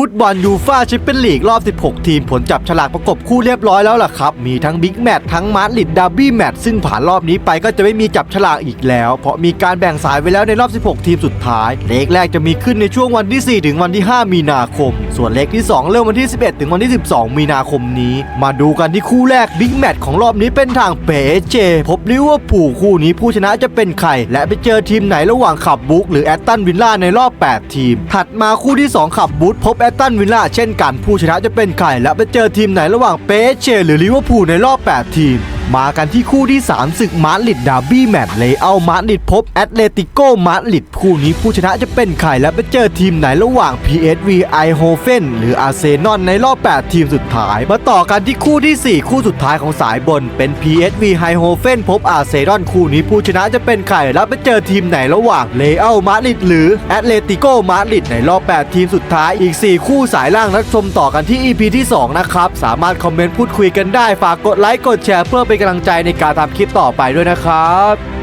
ฟุตบอลยูฟ่าแชมเปี้ยนลีกรอบ 16 ทีมผลจับฉลากประกบคู่เรียบร้อยแล้วล่ะครับ มีทั้งบิ๊กแมตช์ทั้งมาดริดดาร์บี้แมตช์ซึ่งผ่านรอบนี้ไปก็จะไม่มีจับฉลากอีกแล้ว เพราะมีการแบ่งสายไว้แล้วในรอบ 16 ทีมสุดท้ายเลขแรกจะมีขึ้นในช่วงวันที่ 4 ถึงวันที่ 5 มีนาคม ส่วนเลขที่ 2 เริ่มวันที่ 11 ถึงวันที่ 12 มีนาคมนี้ มาดูกันที่คู่แรกบิ๊กแมตช์ของรอบนี้เป็นทางเปเจพบลิเวอร์พูลคู่นี้ผู้ชนะจะเป็นใครและไปเจอทีมไหนระหว่างขับบุ๊กหรือแอตตันวิลล่าในรอบ 8 ทีม ถัดมาคู่ที่ 2 ขับบูธพบอตตันวิลล่าเช่นกันผู้ชนะจะเป็นใครและไปเจอทีมไหนระหว่างเปเชหรือลิเวอร์พูลในรอบ 8 ทีม มากันที่คู่ที่ 3 ศึกมาดริดดาบี้แมตช์เลเอามาดริดพบแอตเลติโกมาดริดคู่นี้ผู้ชนะจะเป็นใครและไปเจอทีมไหนระหว่าง PSV ไอโฮเฟนหรืออาร์เซนอลในรอบ 8 ทีมสุดท้าย มาต่อกันที่คู่ทีสี่4 คู่สุดท้ายของสายบน เป็น PSV ไฮโฮเฟนพบอาร์เซนอลคู่นี้ผู้ชนะจะเป็นใครและไปเจอทีมไหนระหว่างเลอัลมาดริดหรือแอตเลติโกมาดริดในรอบ 8 ทีมสุดท้ายอีก 4 คู่สายล่างรับชมต่อกันที่ EP ที่ 2 นะครับสามารถคอมเมนต์พูดคุยกันได้ฝากกดไลค์กดแชร์เพื่อเป็นกำลังใจในการทำคลิปต่อไปด้วยนะครับ